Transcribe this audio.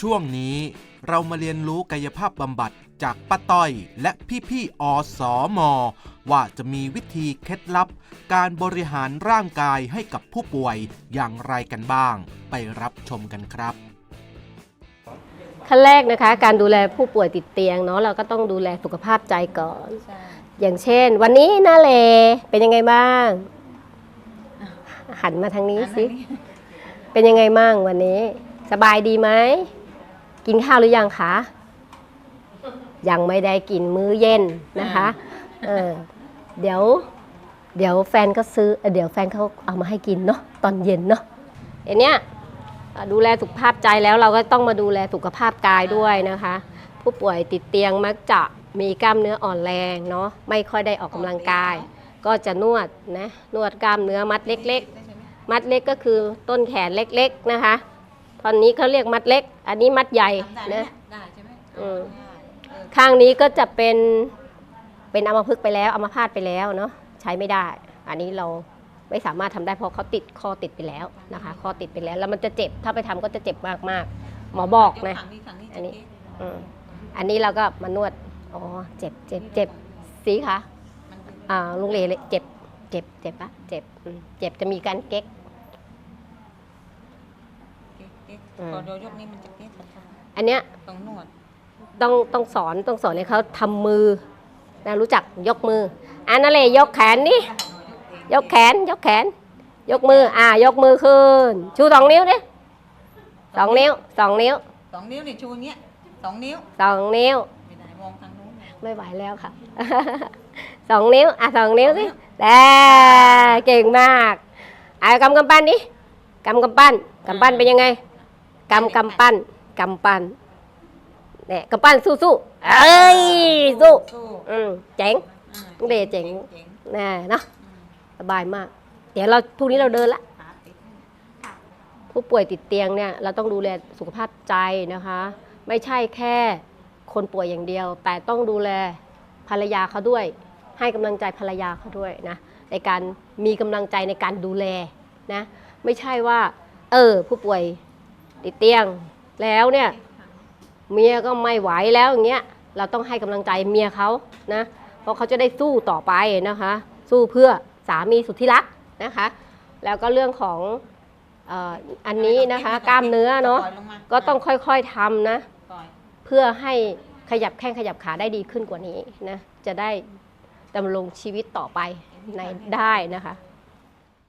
ช่วงนี้เรามาเรียนรู้กายภาพบำบัดจากป้าต้อย และพี่ๆอสอมอว่าจะมีวิธีเคล็ดลับ การบริหารร่างกายให้กับผู้ป่วยอย่างไรกันบ้าง ไปรับชมกันครับ ขั้นแรกนะคะ การดูแลผู้ป่วยติดเตียงเนาะเราก็ต้องดูแลสุขภาพใจก่อนใช่อย่างเช่น วันนี้หน้าเลเป็นยังไงบ้าง หันมาทางนี้สิ เป็นยังไงบ้างวันนี้ สบายดีไหม กินข้าวหรือยังคะ ยังไม่ได้กินมื้อเย็นนะคะเออเดี๋ยว เดี๋ยวแฟนก็ซื้อเอ่อเดี๋ยวแฟนเขาเอามาให้กินเนาะตอนเย็นเนาะอันเนี้ยอะดูแลสุขภาพใจแล้วเราก็ต้องมาดูแลสุขภาพกายด้วยนะคะ ผู้ป่วยติดเตียงมักจะมีกล้ามเนื้ออ่อนแรงเนาะไม่ค่อยได้ออกกำลังกาย ก็จะนวดนะนวดกล้ามเนื้อมัดเล็ก ๆ มัดเล็กก็คือต้นแขนเล็ก ๆนะคะ ตอนนี้เขาเรียกมัดเล็ก อันนี้มัดใหญ่ทำได้ไหมนะเนี่ยได้ใช่ไหมอืม ได้เออข้างนี้ก็จะเป็นเป็นอัมพฤกษ์ไปแล้วอัมพาตไปแล้วเนาะใช้ไม่ได้ อันนี้เราไม่สามารถทำได้เพราะเขาติดคอติดไปแล้วนะคะคอติดไปแล้ว แล้วมันจะเจ็บถ้าไปทำก็จะเจ็บมากๆหมอบอกนะขังนี้ขังนี้อันนี้ จะเก๊อืมอันนี้เราก็มานวดอ๋อเจ็บเจ็บเจ็บสีคะมันเป็นอ่าลุงเลเลยเจ็บเจ็บเจ็บปะเจ็บอืมเจ็บจะมีการเก๊ก เก๊กเก๊กอืมพอโดนยกนี้มันจะเก๊กอันเนี้ยต้องนวดต้องต้องสอนต้องสอนให้เขาทำมือนะรู้จักยกมืออันนั่นเลยยกแขนนี่ยกแขนยกแขน ยกมือ อ่ายกมือขึ้นชูสองนิ้วดิสองนิ้วสองนิ้วสองนิ้วนี่ชูอย่างเงี้ยสองนิ้วสองนิ้ว ไม่ได้มองทางนู้นนะไม่ไหวแล้วค่ะ สองนิ้ว อะสองนิ้วสิแต่เก่งมากอะกำกำปั้นดิกำกำปั้นกำปั้นเป็นยังไง กำกำปั้นกำปั้นเนี่ยกำปั้นสู้สู้ๆเอ้ยสู้สู้อืมเจ๋งอ่าลูกเดชเจ๋งเจ๋งแน่เนาะอืมสบายมาก เดี๋ยวเราพรุ่งนี้เราเดินละขาติดผู้ป่วยติดเตียงเนี่ยเราต้องดูแลสุขภาพใจนะคะ ไม่ใช่แค่คนป่วยอย่างเดียว แต่ต้องดูแลภรรยาเขาด้วย ให้กำลังใจภรรยาเขาด้วยนะในการมีกำลังใจในการดูแลนะ ไม่ใช่ว่า เออ ผู้ป่วย ติดเตียงแล้วเนี่ยเมียก็ไม่ไหวแล้วอย่างเงี้ยเราต้องให้กำลังใจเมียเขานะเพราะเขาจะได้สู้ต่อไปนะคะ สู้เพื่อสามีสุดที่รักนะคะ แล้วก็เรื่องของเอ่ออันนี้นะคะกล้ามเนื้อเนาะปล่ยลงมาก็ต้องค่อยๆทำนะปล่อยเพื่อให้ขยับแข้งขยับขาได้ดีขึ้นกว่านี้นะจะได้ดำรงชีวิตต่อไปในได้นะคะ